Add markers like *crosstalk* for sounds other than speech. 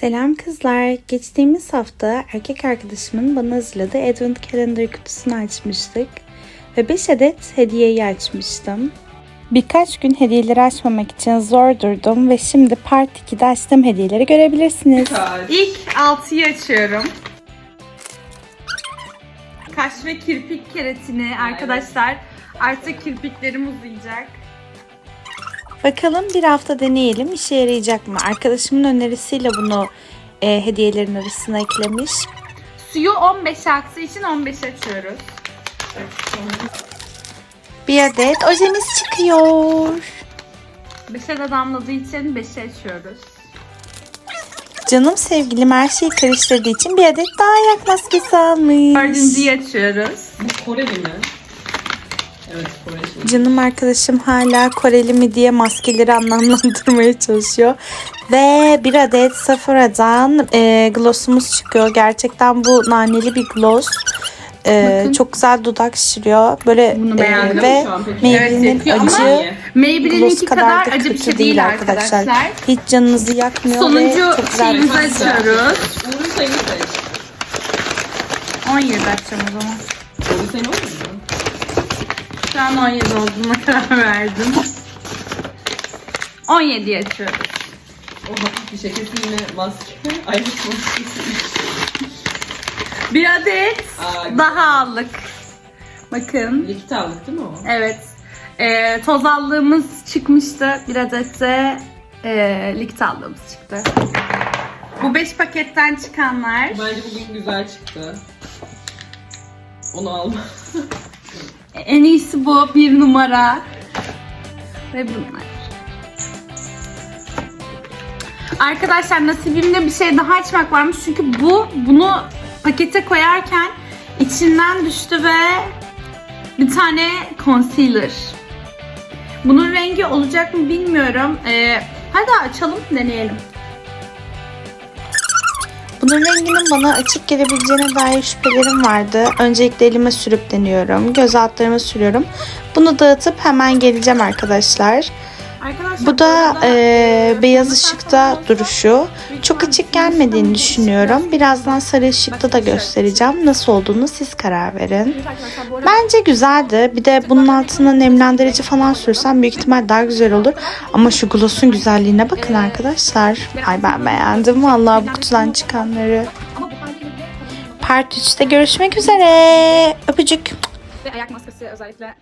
Selam kızlar. Geçtiğimiz hafta erkek arkadaşımın bana hazırladığı Advent Calendar kutusunu açmıştık. Ve 5 adet hediyeyi açmıştım. Birkaç gün hediyeleri açmamak için zor durdum ve şimdi part 2'de açtığım hediyeleri görebilirsiniz. İlk 6'yı açıyorum. Kaş ve kirpik keratini arkadaşlar. Artık kirpiklerim uzayacak. Bakalım bir hafta deneyelim işe yarayacak mı? Arkadaşımın önerisiyle bunu e, hediyelerin arasına eklemiş. Suyu 15 aksı için 15 açıyoruz. Bir adet ojemiz çıkıyor. 5'e de damladığı için 5'e açıyoruz. Canım sevgilim her şeyi karıştırdığı için bir adet daha ayak maskesi almış. Dördüncüyü açıyoruz. Bu Koreli mi? Canım arkadaşım hala Koreli mi diye maskeleri anlamlandırmaya çalışıyor. Ve bir adet Sephora'dan e, glossumuz çıkıyor. Gerçekten bu naneli bir gloss. E, Bakın. çok güzel dudak şişiriyor. Böyle Bunu e, ve şu an peki. Maybelline'in Evet, yapıyor ama- acı gloss Maybelline'inki kadar kadar da acı bir kötü şey değil arkadaşlar. arkadaşlar. Hiç canınızı yakmıyor ve Sonuncu çok güzel bir şeyimizi açıyoruz. Uğur'un sayını seç. 17 açacağım o zaman. Uğur'un sayını olur mu? Şu an 17 olduğuna karar verdim. 17 açıyoruz. O hafif bir şey kesin yine maske. Ayrıç maskesi. Bir adet Aa, daha aldık. Bakın. Likit aldık değil mi o? Evet. Ee, toz aldığımız çıkmıştı. Bir adet de e, likt aldığımız çıktı. Bu 5 paketten çıkanlar. Bence bugün güzel çıktı. Onu alma. *laughs* En iyisi bu. Bir numara. Ve bunlar. Arkadaşlar nasibimde bir şey daha açmak varmış. Çünkü bu bunu pakete koyarken içinden düştü ve bir tane concealer. Bunun rengi olacak mı bilmiyorum. Ee, hadi açalım deneyelim. Bunun renginin bana açık gelebileceğine dair şüphelerim vardı. Öncelikle elime sürüp deniyorum. Göz altlarıma sürüyorum. Bunu dağıtıp hemen geleceğim arkadaşlar. Bu da e, e, beyaz ışıkta duruşu. Çok açık gelmediğini düşünüyorum. biraz- Birazdan sarı ışıkta da şey. göstereceğim. Nasıl olduğunu siz karar verin. Bence güzeldi. Bir de bunun altına nemlendirici falan sürsem büyük ihtimal daha güzel olur. Ama şu gloss'un güzelliğine bakın arkadaşlar. Ay ben beğendim vallahi bu kutudan çıkanları. Part 3'te görüşmek üzere. Öpücük. Ve ayak maskesi özellikle